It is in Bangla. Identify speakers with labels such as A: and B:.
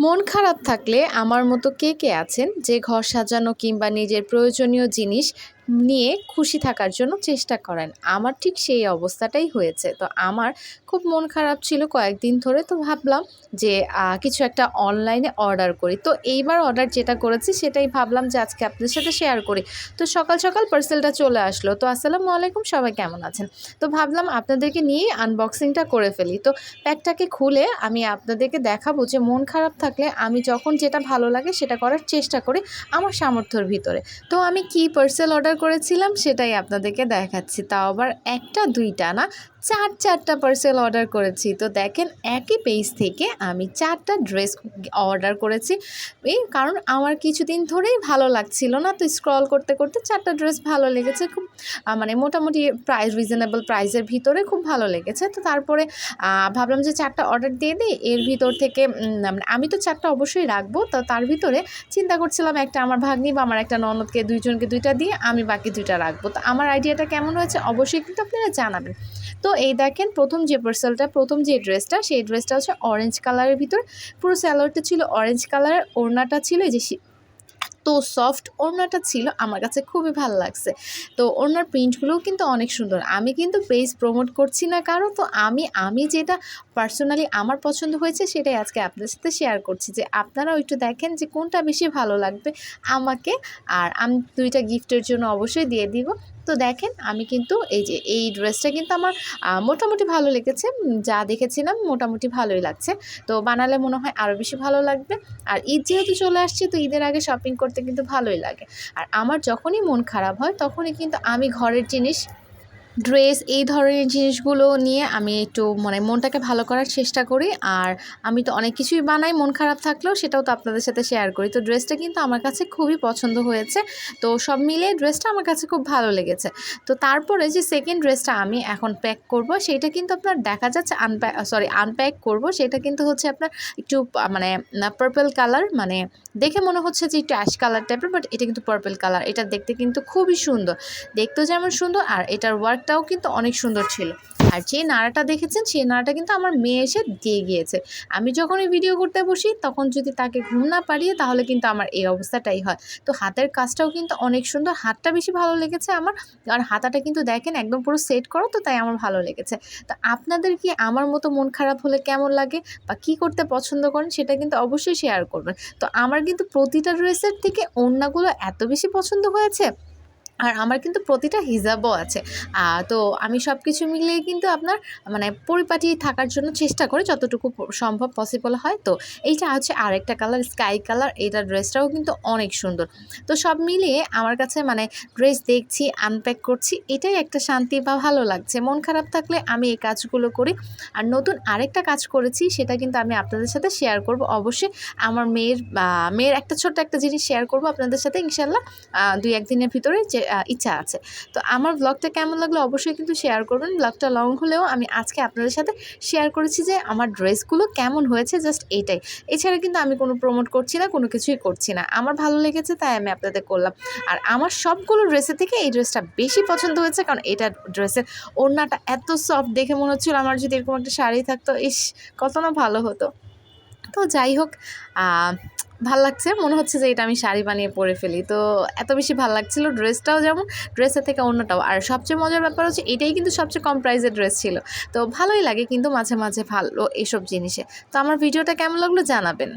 A: মন খারাপ থাকলে আমার মতো কে কে আছেন যে ঘর সাজানো কিংবা নিজের প্রয়োজনীয় জিনিস নিয়ে খুশি থাকার জন্য চেষ্টা করেন। আমার ঠিক সেই অবস্থাটাই হয়েছে। তো আমার খুব মন খারাপ ছিল কয়েকদিন ধরে। তো ভাবলাম যে কিছু একটা অনলাইনে অর্ডার করি। তো এইবার অর্ডার যেটা করেছি সেটাই ভাবলাম যে, আজকে আপনাদের সাথে শেয়ার করি। তো সকাল সকাল পার্সেলটা চলে আসলো। তো আসসালামু আলাইকুম, সবাই কেমন আছেন? তো ভাবলাম আপনাদেরকে নিয়ে আনবক্সিংটা করে ফেলি। তো প্যাকটাকে খুলে আমি আপনাদেরকে দেখাবো যে, মন খারাপ থাকলে আমি যখন যেটা ভালো লাগে সেটা করার চেষ্টা করি আমার সামর্থ্যর ভিতরে। তো আমি কি পার্সেল অর্ডার করেছিলাম সেটাই আপনাদেরকে দেখাচ্ছি। তাও আবার একটা দুইটা না? চার, চারটা পার্সেল অর্ডার করেছি। তো দেখেন, একই পেজ থেকে আমি চারটা ড্রেস অর্ডার করেছি। এই কারণ আমার কিছুদিন ধরেই ভালো লাগছিল না। তো স্ক্রল করতে করতে চারটা ড্রেস ভালো লেগেছে। খুব মানে মোটামুটি প্রাইস রিজনেবল প্রাইসের ভিতরে খুব ভালো লেগেছে। তো তারপরে ভাবলাম যে চারটা অর্ডার দিয়ে দিই। এর ভিতর থেকে মানে আমি তো চারটা অবশ্যই রাখব। তো তার ভিতরে চিন্তা করছিলাম একটা আমার ভাগ্নি বা আমার একটা ননদকে, দুইজনকে দুইটা দিয়ে আমি বাকি দুইটা রাখব। তো আমার আইডিয়াটা কেমন হয়েছে অবশ্যই কিন্তু আপনারা জানাবেন। তো এই দেখেন প্রথম যে পার্সেলটা প্রথম যে ড্রেসটা সেই ড্রেসটা হচ্ছে অরেঞ্জ কালারের ভিতর। পুরো স্যালোয়ারটা ছিল অরেঞ্জ কালারের ওড়নাটা ছিল যে তো সফট ওড়নাটা ছিল, আমার কাছে খুবই ভালো লাগছে। তো ওড়নার প্রিন্টগুলোও কিন্তু অনেক সুন্দর। আমি কিন্তু পেজ প্রমোট করছি না কারও, তো আমি আমি যেটা পার্সোনালি আমার পছন্দ হয়েছে, সেটাই আজকে আপনাদের সাথে শেয়ার করছি যে আপনারাও একটু দেখেন যে কোনটা বেশি ভালো লাগবে আমাকে। আর আমি দুইটা গিফটের জন্য অবশ্যই দিয়ে দিব। তো দেখেন, আমি কিন্তু এই যে এই ড্রেসটা কিন্তু আমার মোটামুটি ভালো লেগেছে। যা দেখেছিলাম মোটামুটি ভালোই লাগছে। তো বানালে মনে হয় আরও বেশি ভালো লাগবে। আর ঈদ যেহেতু চলে আসছে, তো ঈদের আগে শপিং করতে কিন্তু ভালোই লাগে। আর আমার যখনই মন খারাপ হয়, তখনই কিন্তু আমি ঘরের জিনিস ড্রেস এই ধরনের জিনিসগুলো নিয়ে আমি একটু মানে মনটাকে ভালো করার চেষ্টা করি। আর আমি তো অনেক কিছুই বানাই, মন খারাপ থাকলেও সেটাও তো আপনাদের সাথে শেয়ার করি। তো ড্রেসটা কিন্তু আমার কাছে খুবই পছন্দ হয়েছে। তো সব মিলিয়ে ড্রেসটা আমার কাছে খুব ভালো লেগেছে। তো তারপরে যে সেকেন্ড ড্রেসটা আমি এখন প্যাক করব, সেটা কিন্তু আপনার দেখা যাচ্ছে আনপ্যাক সরি আনপ্যাক করব। সেটা কিন্তু হচ্ছে আপনার একটু মানে পার্পল কালার মানে দেখে মনে হচ্ছে যে একটু অ্যাশ কালার টাইপের বাট এটা কিন্তু পার্পল কালার এটা দেখতে কিন্তু খুবই সুন্দর। দেখতেও যেমন সুন্দর, আর এটার ওয়ার্কটাও কিন্তু অনেক সুন্দর ছিল। আর যে নাড়াটা দেখেছেন, সেই নাড়াটা কিন্তু আমার মেয়ে এসে দিয়ে গিয়েছে। আমি যখন ভিডিও করতে বসি, তখন যদি তাকে ঘুম না পারিয়ে তাহলে কিন্তু আমার এই অবস্থাটাই হয়। তো হাতের কাজটাও কিন্তু অনেক সুন্দর। হাতটা বেশি ভালো লেগেছে আমার। আর হাতাটা কিন্তু দেখেন, একদম পুরো সেট করো, তো তাই আমার ভালো লেগেছে। তো আপনাদের কি আমার মতো মন খারাপ হলে কেমন লাগে? বা কি করতে পছন্দ করেন? সেটা কিন্তু অবশ্যই শেয়ার করবেন। তো আমার কিন্তু প্রতিটা ড্রেসের থেকে ওড়নাগুলো এত বেশি পছন্দ হয়েছে। আর আমার কিন্তু প্রতিটা হিজাবও আছে। তো আমি সব কিছু মিলিয়ে কিন্তু আপনার মানে পরিপাটি থাকার জন্য চেষ্টা করি যতটুকু সম্ভব পসিবল হয়। তো এইটা হচ্ছে আরেকটা কালার স্কাই কালার এইটা ড্রেসটাও কিন্তু অনেক সুন্দর। তো সব মিলিয়ে আমার কাছে মানে ড্রেস দেখছি আনপ্যাক করছি, এটাই একটা শান্তি বা ভালো লাগছে। মন খারাপ থাকলে আমি এই কাজগুলো করি। আর নতুন আরেকটা কাজ করেছি, সেটা কিন্তু আমি আপনাদের সাথে শেয়ার করব। অবশ্যই আমার মেয়ের মেয়ের একটা ছোট্ট একটা জিনিস শেয়ার করব আপনাদের সাথে। ইনশাল্লাহ দুই একদিনের ভিতরে যে ইচ্ছা আছে। তো আমার ব্লগটা কেমন লাগল অবশ্যই কিন্তু শেয়ার করবেন। ব্লগটা লং হলেও আমি আজকে আপনাদের সাথে শেয়ার করেছি যে আমার ড্রেসগুলো কেমন হয়েছে জাস্ট এইটাই। এছাড়া কিন্তু আমি কোনো প্রমোট করছি না, কোনো কিছুই করছি না। আমার ভালো লেগেছে তাই আমি আপনাদের করলাম। আর আমার সবগুলো ড্রেসের থেকে এই ড্রেসটা বেশি পছন্দ হয়েছে কারণ এটা ড্রেসের ওড়নাটা এত সফট দেখে মনে হচ্ছিল আমার যদি এরকম একটা শাড়ি থাকতো, ইস, কত না ভালো হতো। তো যাই হোক ভালো লাগছে। মনে হচ্ছে যে এটা আমি শাড়ি বানিয়ে পরে ফেলি। তো এত বেশি ভালো লাগছিল। ড্রেসটাও যেমন, ড্রেসের থেকে অন্যটাও। আর সবচেয়ে মজার ব্যাপার হচ্ছে, এটাই কিন্তু সবচেয়ে কম প্রাইসের ড্রেস ছিল। তো ভালোই লাগে কিন্তু মাঝে মাঝে ভালো এসব জিনিসে। তো আমার ভিডিওটা কেমন লাগল জানাবেন।